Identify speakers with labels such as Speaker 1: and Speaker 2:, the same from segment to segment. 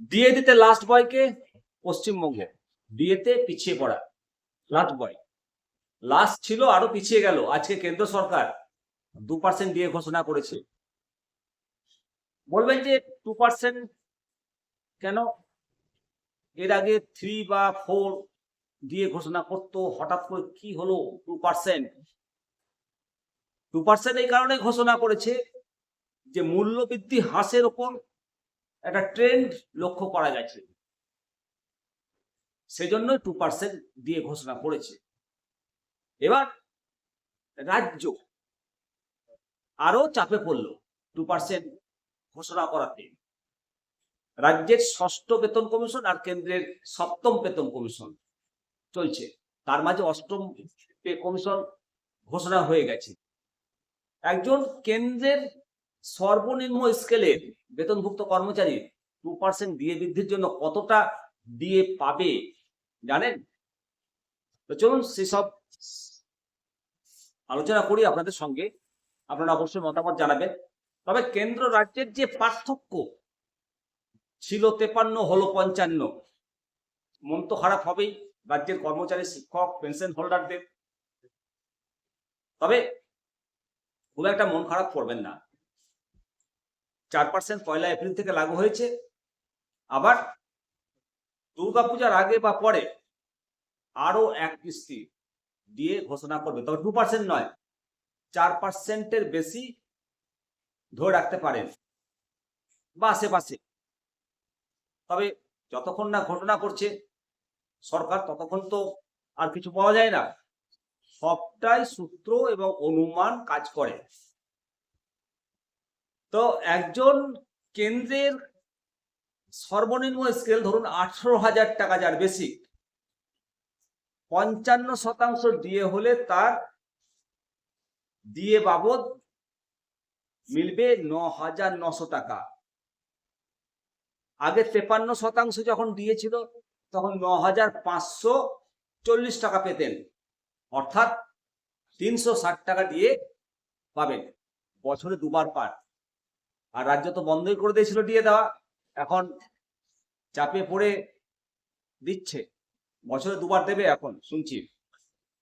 Speaker 1: DA দিতে last বয়কে পশ্চিমবঙ্গ। ডিএতে পিছিয়ে পড়া। লাস্ট বয় লাস্ট ছিল, আরও পিছিয়ে গেল। আজকে কেন্দ্র সরকার দু পার্সেন্ট ডিএ ঘোষণা করেছে। বলবেন যে টু পার্সেন্ট কেন? এর আগে থ্রি বা ফোর দিয়ে ঘোষণা করতো, হঠাৎ করে কি হলো টু পার্সেন্ট টু পার্সেন্ট এই কারণে ঘোষণা করেছে যে মূল্যবৃদ্ধি হ্রাসের ওপর একটা ট্রেন্ড লক্ষ্য করা গেছে। সেজন্য টু পার্সেন্ট দিয়ে ঘোষণা করেছে। এবার রাজ্য আরও চাপে পড়ল টু পার্সেন্ট ঘোষণা করাতে। রাজ্যের ষষ্ঠ বেতন কমিশন আর কেন্দ্রের সপ্তম বেতন কমিশন চলছে। তার মাঝে অষ্টম পে কমিশন ঘোষণা হয়ে গেছে। একজন কেন্দ্রের সর্বনিম্ন স্কেলের বেতনভুক্ত কর্মচারী টু পার্সেন্ট ডিএ বৃদ্ধির জন্য কতটা ডিএ পাবে, জানেন? তো চলুন সেসব আলোচনা করি আপনাদের সঙ্গে। আপনারা অবশ্যই মতামত জানাবেন। তবে কেন্দ্র রাজ্যের যে পার্থক্য ছিল তেপান্ন, হলো পঞ্চান্ন। মন তো খারাপ হবেই, রাজ্যের কর্মচারী, শিক্ষক পেনশন হোল্ডারদের তবে খুব একটা মন খারাপ করবেন না। চার পার্সেন্ট পয়লা এপ্রিল থেকে লাগু হয়েছে। আবার দুর্গাপূজার আগে বা পরে আরও এক কিস্তি দিয়ে ঘোষণা করবে। তবে টু পার্সেন্ট নয়, চার পার্সেন্টের বেশি ধরে রাখতে পারেন। বা আশেপাশে তবে যতক্ষণ না ঘটনা করছে সরকার ততক্ষণ তো আর কিছু পাওয়া যায় না। সবটাই সূত্র এবং অনুমান কাজ করে। তো একজন কেন্দ্রের সর্বনিম্ন স্কেল ধরুন আঠারো হাজার টাকা যার বেশি পঞ্চান্ন শতাংশ দিয়ে হলে তার দিয়ে বাবদ মিলবে ন হাজার নশো টাকা। আগে তেপান্ন শতাংশ যখন দিয়েছিল, তখন ন হাজার পাঁচশো চল্লিশ টাকা পেতেন। অর্থাৎ তিনশো ষাট টাকা দিয়ে পাবেন। বছরে দুবার পান আর রাজ্য তো বন্ধই করে দিয়েছিল দিয়ে দেওয়া। এখন চাপে পড়ে দিচ্ছে। বছরে দুবার দেবে এখন, শুনছি।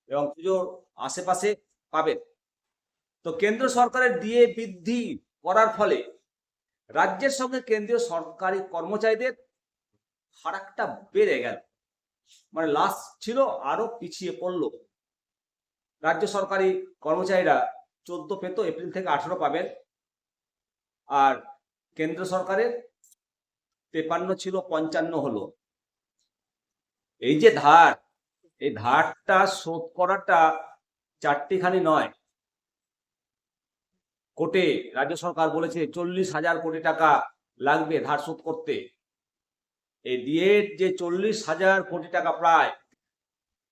Speaker 1: এবং পুজোর আশেপাশে পাবেন তো কেন্দ্র সরকারের দিয়ে বৃদ্ধি করার ফলে রাজ্যের সঙ্গে কেন্দ্রীয় সরকারি কর্মচারীদের ফারাকটা বেড়ে গেল। মানে লাস্ট ছিল, আরও পিছিয়ে পড়ল। রাজ্য সরকারি কর্মচারীরা চোদ্দ পেত এপ্রিল থেকে আঠারো পাবেন। আর কেন্দ্র সরকারের তেপান্ন ছিল, পঞ্চান্ন হলো। এই যে ধার, এই ধারটা শোধ করাটা চারটিখানি নয়। কোটে রাজ্য সরকার বলেছে, চল্লিশ হাজার কোটি টাকা লাগবে ধার শোধ করতে। এই দিয়ে যে চল্লিশ হাজার কোটি টাকা প্রায়,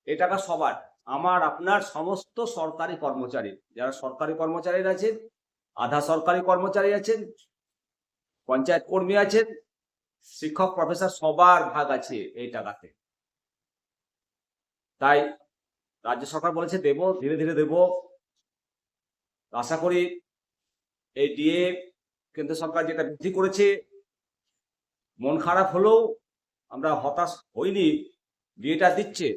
Speaker 1: এ টাকা সবার। আমার, আপনার সমস্ত সরকারি কর্মচারী, যারা সরকারি কর্মচারী আছেন আধা সরকারি কর্মচারী আছেন, পঞ্চায়েত কর্মী আছেন, শিক্ষক প্রফেসর সবার ভাগ আছে এই টাকাতে। তাই রাজ্য সরকার বলেছে দেব, ধীরে ধীরে দেব। আশা করি এই ডিএ কেন্দ্র সরকার যেটা বৃদ্ধি করেছে, মন খারাপ হলেও আমরা হতাশ হইনি, ডিএটা দিচ্ছে।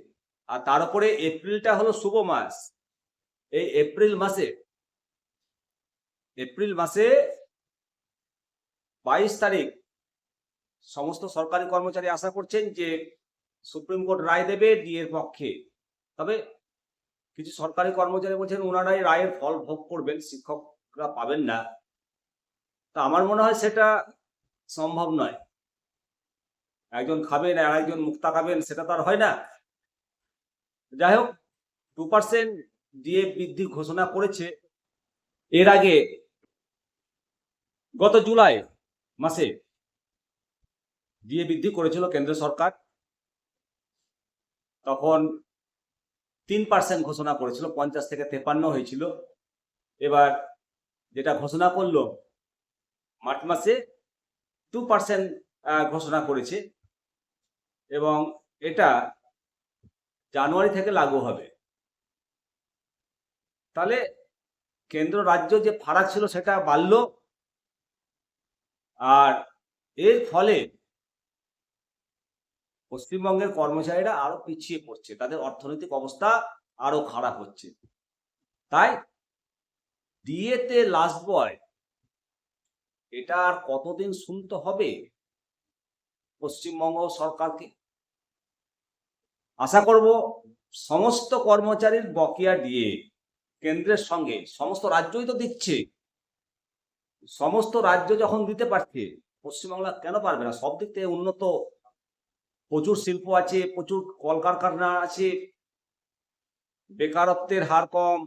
Speaker 1: আর তার উপরে এপ্রিলটা হলো শুভ মাস। এই এপ্রিল মাসে এপ্রিল মাসে বাইশ তারিখ সমস্ত সরকারি কর্মচারী আশা করছেন যে সুপ্রিম কোর্ট রায় দেবে ডিএর পক্ষে। তবে কিছু সরকারি কর্মচারী বলছেন, ওনারাই রায়ের ফল ভোগ করবেন, শিক্ষকরা পাবেন না। তা আমার মনে হয় সেটা সম্ভব নয়। একজন খাবেন আর একজন মুক্তা খাবেন, সেটা তো আর হয় না। যাই হোক, টু পার্সেন্ট ডিএ বৃদ্ধি ঘোষণা করেছে। এর আগে গত জুলাই মাসে দিয়ে বৃদ্ধি করেছিল কেন্দ্র সরকার, তখন তিন পার্সেন্ট ঘোষণা করেছিল, পঞ্চাশ থেকে তেপান্ন হয়েছিল। এবার যেটা ঘোষণা করল, মার্চ মাসে টু পার্সেন্ট ঘোষণা করেছে এবং এটা জানুয়ারি থেকে লাগু হবে। তাহলে কেন্দ্র রাজ্য যে ফারাক ছিল সেটা বাড়লো আর এর ফলে পশ্চিমবঙ্গের কর্মচারীরা আরও পিছিয়ে পড়ছে। তাদের অর্থনৈতিক অবস্থা আরও খারাপ হচ্ছে। তাই ডিএতে লাস্ট বয় এটা আর কতদিন শুনতে হবে? পশ্চিমবঙ্গ সরকারকে। আশা করব সমস্ত কর্মচারীর বকেয়া দিয়ে কেন্দ্রের সঙ্গে, সমস্ত রাজ্যই তো দিচ্ছে। সমস্ত রাজ্য যখন দিতে পারছে, পশ্চিমবাংলা কেন পারবে না? সব দিক থেকে উন্নত। প্রচুর শিল্প আছে, প্রচুর কলকারখানা আছে, বেকারত্বের হার কম।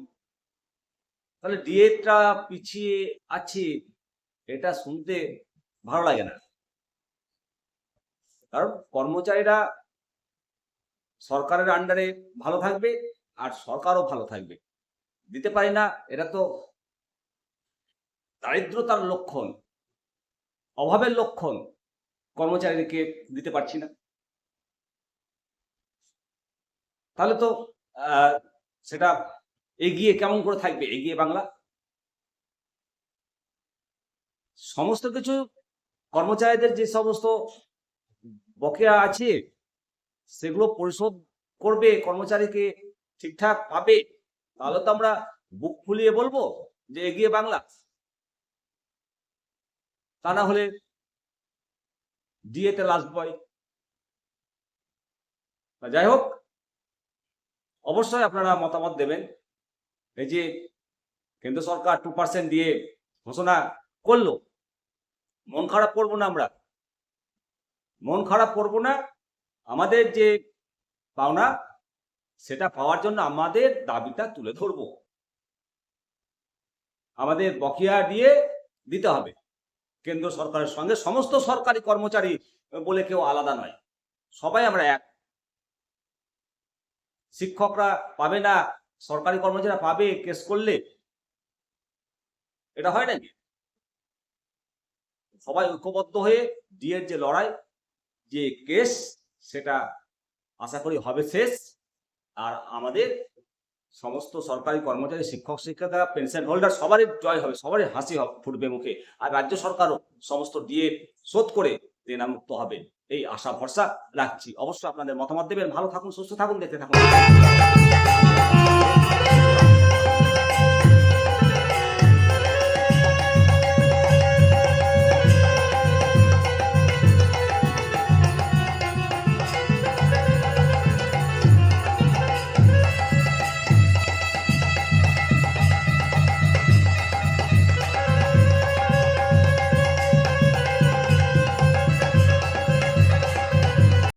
Speaker 1: তাহলে ডিএটা পিছিয়ে আছে, এটা শুনতে ভালো লাগে না। কারণ কর্মচারীরা সরকারের আন্ডারে ভালো থাকবে, আর সরকারও ভালো থাকবে। দিতে পারি না, এটা তো দারিদ্রতার লক্ষণ, অভাবের লক্ষণ কর্মচারীকে দিতে পারছি না। তাহলে তো সেটা এগিয়ে কেমন করে থাকবে? এগিয়ে বাংলা? সমস্ত কিছু কর্মচারীদের যে সমস্ত বকেয়া আছে, সেগুলো পরিশোধ করবে, কর্মচারীকে ঠিকঠাক পাবে, তাহলে তো আমরা বুক ফুলিয়ে বলব যে এগিয়ে বাংলা। তা না হলে ডিএতে লাস্ট বয় যাই হোক, অবশ্যই আপনারা মতামত দেবেন। এই যে কেন্দ্র সরকার টু পার্সেন্ট দিয়ে ঘোষণা করল, মন খারাপ করব না আমরা। মন খারাপ করব না, আমাদের যে পাওনা, সেটা পাওয়ার জন্য আমাদের দাবিটা তুলে ধরব। আমাদের বকেয়া দিয়ে দিতে হবে। কেন্দ্র সরকারের সঙ্গে। সমস্ত সরকারি কর্মচারী বলে কেউ আলাদা নয়। সবাই আমরা এক। শিক্ষকরা পাবে না, সরকারি কর্মচারীরা পাবে, কেস করলে? এটা হয় নাকি? সবাই ঐক্যবদ্ধ হয়ে ডিএর যে লড়াই, যে কেস, সেটা আশা করি হবে শেষ। আর আমাদের সমস্ত সরকারি কর্মচারী, শিক্ষক, শিক্ষিকা পেনশন হোল্ডার সবারই জয় হবে, সবারই হাসি ফুটবে মুখে। আর রাজ্য সরকারও সমস্ত দিয়ে শোধ করে দেনামুক্ত হবে। এই আশা, ভরসা রাখছি। অবশ্যই আপনাদের মতামত দেবেন। ভালো থাকুন, সুস্থ থাকুন, দেখতে থাকুন।